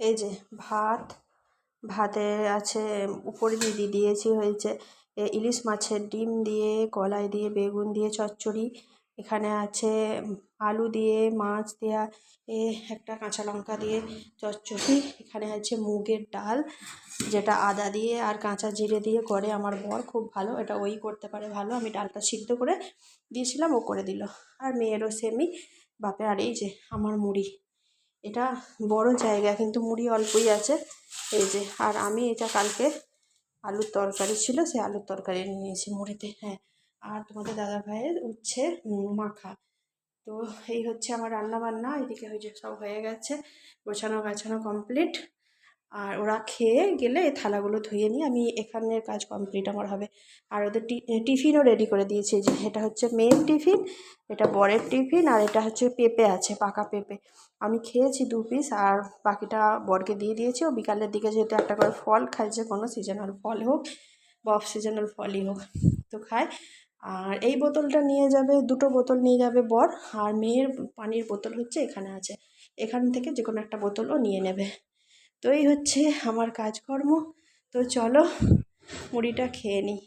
এই যে ভাত, ভাতে আছে উপরে দিয়ে দিয়েছি হয়েছে ইলিশ মাছের ডিম দিয়ে, কলাই দিয়ে, বেগুন দিয়ে, চচ্চড়ি। এখানে আছে আলু দিয়ে, মাছ দেওয়া এ একটা কাঁচা লঙ্কা দিয়ে চচ্চড়ি। এখানে আছে মুগের ডাল, যেটা আদা দিয়ে আর কাঁচা জিরে দিয়ে করে আমার বর। খুব ভালো, এটা ওই করতে পারে ভালো। আমি ডালটা সিদ্ধ করে দিয়েছিলাম, ও করে দিল। আর মেয়েরও সেমই বাপে আর এই যে আমার মুড়ি। এটা বড় জায়গা, কিন্তু মুড়ি অল্পই আছে। এই যে, আর আমি এটা কালকে আলুর তরকারি ছিল সে আলুর তরকারি নিয়েছি মুড়িতে হ্যাঁ। আর তোমাদের দাদা ভাইয়ের উচ্ছে মাখা। তো এই হচ্ছে আমার রান্না বান্না এদিকে হয়েছে সব হয়ে গেছে গোছানো গাছানো কমপ্লিট আর ওরা খেয়ে গেলে থালাগুলো ধুয়ে নিয়ে আমি এখানের কাজ কমপ্লিট আমার হবে। আর ওদের টিফিনও রেডি করে দিয়েছি। যে এটা হচ্ছে মেয়ের টিফিন, এটা বরের টিফিন আর এটা হচ্ছে পেঁপে আছে, পাকা পেঁপে। আমি খেয়েছি দু পিস আর বাকিটা বরকে দিয়ে দিয়েছি। ও বিকালের দিকে যেহেতু একটা করে ফল যে কোনো সিজনাল ফল হোক বা অফ সিজনাল ফলই হোক, তো খায়। আর এই বোতলটা নিয়ে যাবে, দুটো বোতল নিয়ে যাবে বর। আর মেয়ের পানির বোতল হচ্ছে এখানে আছে। এখান থেকে যে কোনো একটা বোতলও নিয়ে নেবে। তো এই হচ্ছে আমার কাজকর্ম। তো চলো মুড়িটা খেয়ে নিই।